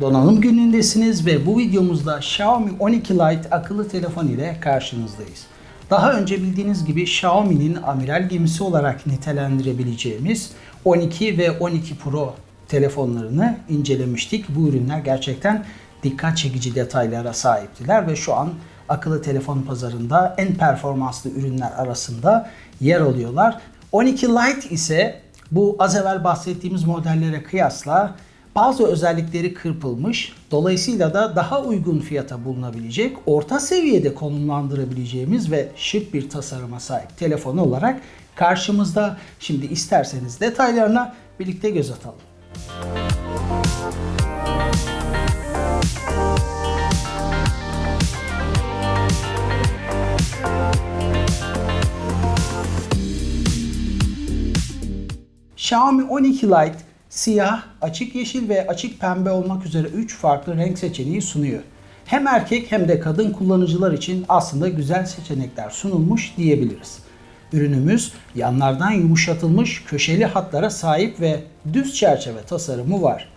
Donanım günündesiniz ve bu videomuzda Xiaomi 12 Lite akıllı telefon ile karşınızdayız. Daha önce bildiğiniz gibi Xiaomi'nin amiral gemisi olarak nitelendirebileceğimiz 12 ve 12 Pro telefonlarını incelemiştik. Bu ürünler gerçekten dikkat çekici detaylara sahiptiler ve şu an akıllı telefon pazarında en performanslı ürünler arasında yer alıyorlar. 12 Lite ise bu az evvel bahsettiğimiz modellere kıyasla bazı özellikleri kırpılmış, dolayısıyla da daha uygun fiyata bulunabilecek, orta seviyede konumlandırabileceğimiz ve şık bir tasarıma sahip telefon olarak karşımızda. Şimdi isterseniz detaylarına birlikte göz atalım. Xiaomi 12 Lite siyah, açık yeşil ve açık pembe olmak üzere 3 farklı renk seçeneği sunuyor. Hem erkek hem de kadın kullanıcılar için aslında güzel seçenekler sunulmuş diyebiliriz. Ürünümüz yanlardan yumuşatılmış köşeli hatlara sahip ve düz çerçeve tasarımı var.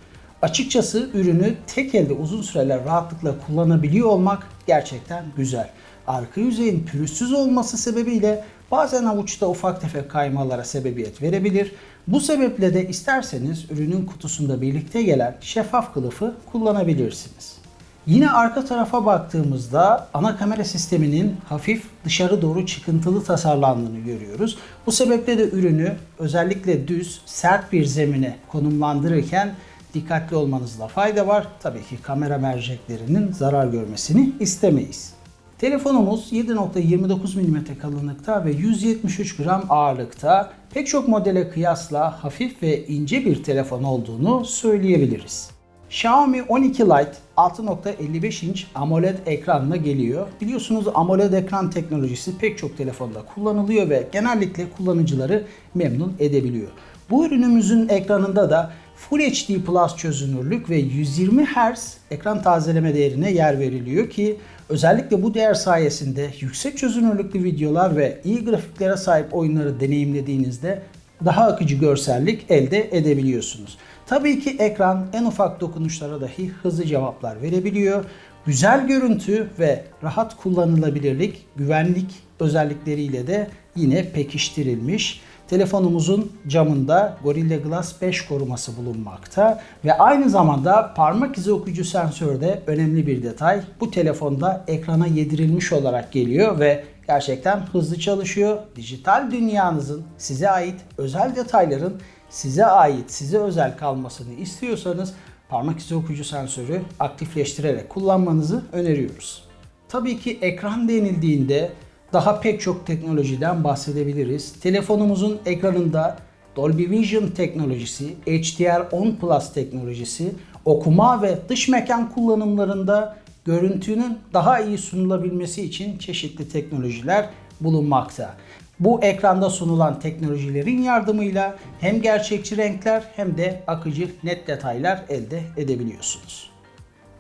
Açıkçası ürünü tek elde uzun süreler rahatlıkla kullanabiliyor olmak gerçekten güzel. Arka yüzeyin pürüzsüz olması sebebiyle bazen avuçta ufak tefek kaymalara sebebiyet verebilir. Bu sebeple de isterseniz ürünün kutusunda birlikte gelen şeffaf kılıfı kullanabilirsiniz. Yine arka tarafa baktığımızda ana kamera sisteminin hafif dışarı doğru çıkıntılı tasarlandığını görüyoruz. Bu sebeple de ürünü özellikle düz, sert bir zemine konumlandırırken dikkatli olmanızda fayda var. Tabii ki kamera merceklerinin zarar görmesini istemeyiz. Telefonumuz 7.29 mm kalınlıkta ve 173 gram ağırlıkta. Pek çok modele kıyasla hafif ve ince bir telefon olduğunu söyleyebiliriz. Xiaomi 12 Lite 6.55 inç AMOLED ekranla geliyor. Biliyorsunuz AMOLED ekran teknolojisi pek çok telefonda kullanılıyor ve genellikle kullanıcıları memnun edebiliyor. Bu ürünümüzün ekranında da Full HD Plus çözünürlük ve 120 Hz ekran tazeleme değerine yer veriliyor ki özellikle bu değer sayesinde yüksek çözünürlüklü videolar ve iyi grafiklere sahip oyunları deneyimlediğinizde daha akıcı görsellik elde edebiliyorsunuz. Tabii ki ekran en ufak dokunuşlara dahi hızlı cevaplar verebiliyor. Güzel görüntü ve rahat kullanılabilirlik, güvenlik özellikleriyle de yine pekiştirilmiş. Telefonumuzun camında Gorilla Glass 5 koruması bulunmakta ve aynı zamanda parmak izi okuyucu sensörü de önemli bir detay. Bu telefonda ekrana yedirilmiş olarak geliyor ve gerçekten hızlı çalışıyor. Dijital dünyanızın size ait özel detayların size ait, size özel kalmasını istiyorsanız parmak izi okuyucu sensörü aktifleştirerek kullanmanızı öneriyoruz. Tabii ki ekran denildiğinde daha pek çok teknolojiden bahsedebiliriz. Telefonumuzun ekranında Dolby Vision teknolojisi, HDR10 Plus teknolojisi, okuma ve dış mekan kullanımlarında görüntünün daha iyi sunulabilmesi için çeşitli teknolojiler bulunmakta. Bu ekranda sunulan teknolojilerin yardımıyla hem gerçekçi renkler hem de akıcı net detaylar elde edebiliyorsunuz.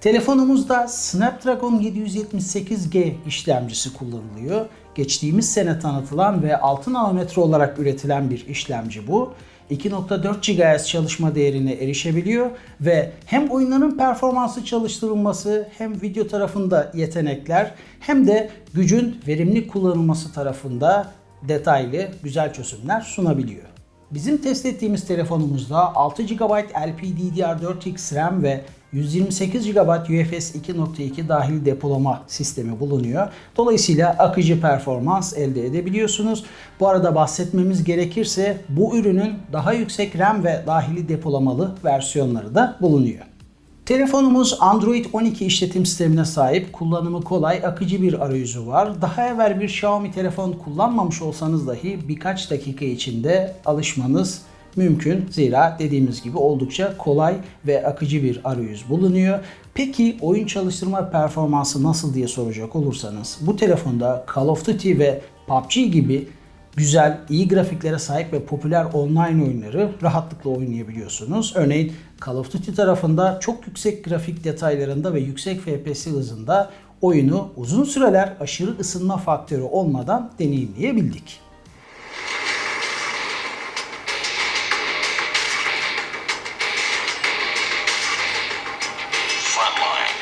Telefonumuzda Snapdragon 778G işlemcisi kullanılıyor. Geçtiğimiz sene tanıtılan ve 6 nanometre olarak üretilen bir işlemci bu. 2.4 GHz çalışma değerine erişebiliyor ve hem oyunların performansı çalıştırılması hem video tarafında yetenekler hem de gücün verimli kullanılması tarafında detaylı güzel çözümler sunabiliyor. Bizim test ettiğimiz telefonumuzda 6 GB LPDDR4X RAM ve 128 GB UFS 2.2 dahil depolama sistemi bulunuyor. Dolayısıyla akıcı performans elde edebiliyorsunuz. Bu arada bahsetmemiz gerekirse bu ürünün daha yüksek RAM ve dahili depolamalı versiyonları da bulunuyor. Telefonumuz Android 12 işletim sistemine sahip, kullanımı kolay, akıcı bir arayüzü var. Daha evvel bir Xiaomi telefon kullanmamış olsanız dahi birkaç dakika içinde alışmanız mümkün. Zira dediğimiz gibi oldukça kolay ve akıcı bir arayüz bulunuyor. Peki oyun çalıştırma performansı nasıl diye soracak olursanız bu telefonda Call of Duty ve PUBG gibi güzel, iyi grafiklere sahip ve popüler online oyunları rahatlıkla oynayabiliyorsunuz. Örneğin Call of Duty tarafında çok yüksek grafik detaylarında ve yüksek FPS hızında oyunu uzun süreler aşırı ısınma faktörü olmadan deneyimleyebildik. Online.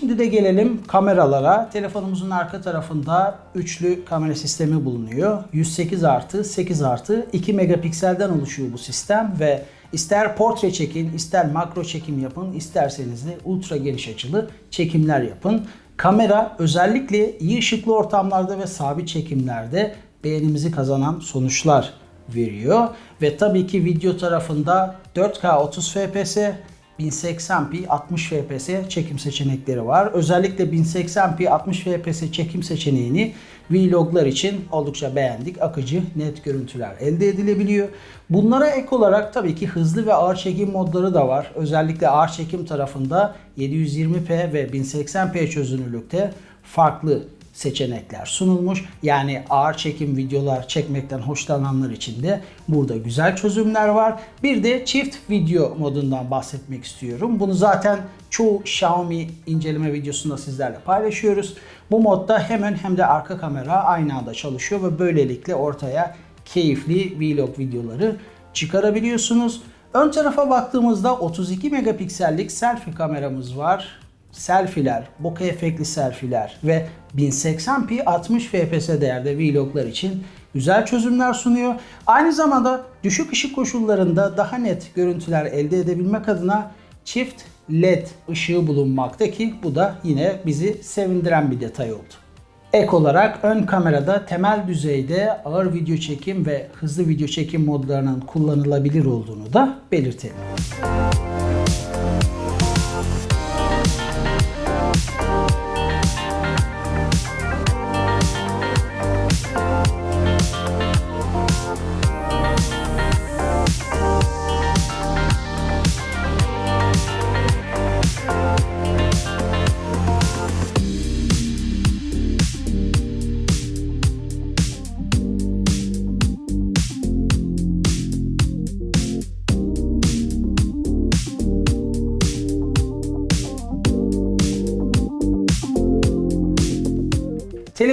Şimdi de gelelim kameralara. Telefonumuzun arka tarafında üçlü kamera sistemi bulunuyor. 108 artı 8 artı 2 megapikselden oluşuyor bu sistem ve ister portre çekin, ister makro çekim yapın, isterseniz de ultra geniş açılı çekimler yapın. Kamera özellikle iyi ışıklı ortamlarda ve sabit çekimlerde beğenimizi kazanan sonuçlar veriyor. Ve tabii ki video tarafında 4K 30 FPS 1080p 60 fps çekim seçenekleri var. Özellikle 1080p 60 fps çekim seçeneğini vloglar için oldukça beğendik. Akıcı, net görüntüler elde edilebiliyor. Bunlara ek olarak tabii ki hızlı ve ağır çekim modları da var. Özellikle ağır çekim tarafında 720p ve 1080p çözünürlükte farklı seçenekler sunulmuş. Yani ağır çekim videolar çekmekten hoşlananlar için de burada güzel çözümler var. Bir de çift video modundan bahsetmek istiyorum. Bunu zaten çoğu Xiaomi inceleme videosunda sizlerle paylaşıyoruz. Bu modda hem ön hem de arka kamera aynı anda çalışıyor ve böylelikle ortaya keyifli vlog videoları çıkarabiliyorsunuz. Ön tarafa baktığımızda 32 megapiksellik selfie kameramız var selfiler, bokeh efektli selfiler ve 1080p 60 fps değerde vloglar için güzel çözümler sunuyor. Aynı zamanda düşük ışık koşullarında daha net görüntüler elde edebilmek adına çift led ışığı bulunmakta ki bu da yine bizi sevindiren bir detay oldu. Ek olarak ön kamerada temel düzeyde ağır video çekim ve hızlı video çekim modlarının kullanılabilir olduğunu da belirtelim.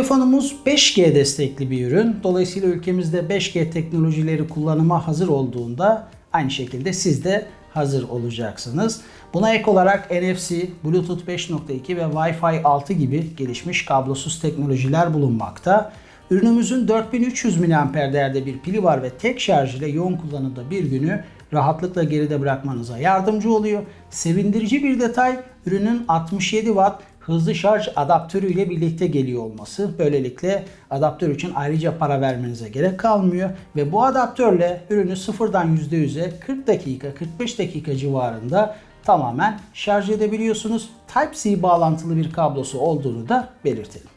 Telefonumuz 5G destekli bir ürün. Dolayısıyla ülkemizde 5G teknolojileri kullanıma hazır olduğunda aynı şekilde siz de hazır olacaksınız. Buna ek olarak NFC, Bluetooth 5.2 ve Wi-Fi 6 gibi gelişmiş kablosuz teknolojiler bulunmakta. Ürünümüzün 4300 mAh değerde bir pili var ve tek şarj ile yoğun kullanımda bir günü rahatlıkla geride bırakmanıza yardımcı oluyor. Sevindirici bir detay ürünün 67 Watt hızlı şarj adaptörü ile birlikte geliyor olması. Böylelikle adaptör için ayrıca para vermenize gerek kalmıyor ve bu adaptörle ürünü sıfırdan %100'e 40 dakika 45 dakika civarında tamamen şarj edebiliyorsunuz. Type-C bağlantılı bir kablosu olduğunu da belirtelim.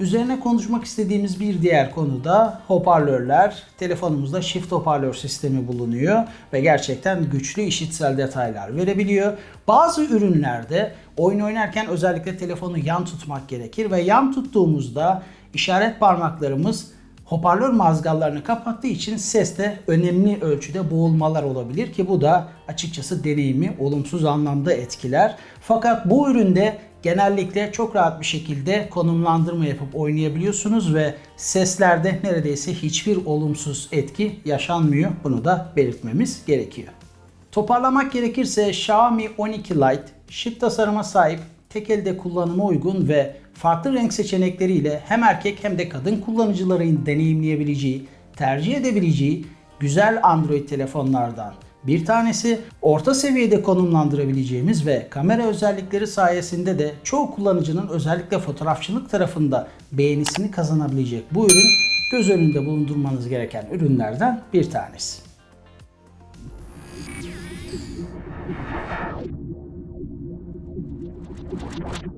Üzerine konuşmak istediğimiz bir diğer konu da hoparlörler. Telefonumuzda çift hoparlör sistemi bulunuyor ve gerçekten güçlü işitsel detaylar verebiliyor. Bazı ürünlerde oyun oynarken özellikle telefonu yan tutmak gerekir ve yan tuttuğumuzda işaret parmaklarımız hoparlör mazgallarını kapattığı için seste önemli ölçüde boğulmalar olabilir ki bu da açıkçası deneyimi olumsuz anlamda etkiler. Fakat bu üründe genellikle çok rahat bir şekilde konumlandırma yapıp oynayabiliyorsunuz ve seslerde neredeyse hiçbir olumsuz etki yaşanmıyor. Bunu da belirtmemiz gerekiyor. Toparlamak gerekirse Xiaomi 12 Lite şık tasarıma sahip, tek elde kullanıma uygun ve farklı renk seçenekleriyle hem erkek hem de kadın kullanıcıların deneyimleyebileceği, tercih edebileceği güzel Android telefonlardan bir tanesi orta seviyede konumlandırabileceğimiz ve kamera özellikleri sayesinde de çoğu kullanıcının özellikle fotoğrafçılık tarafında beğenisini kazanabilecek bu ürün göz önünde bulundurmanız gereken ürünlerden bir tanesi.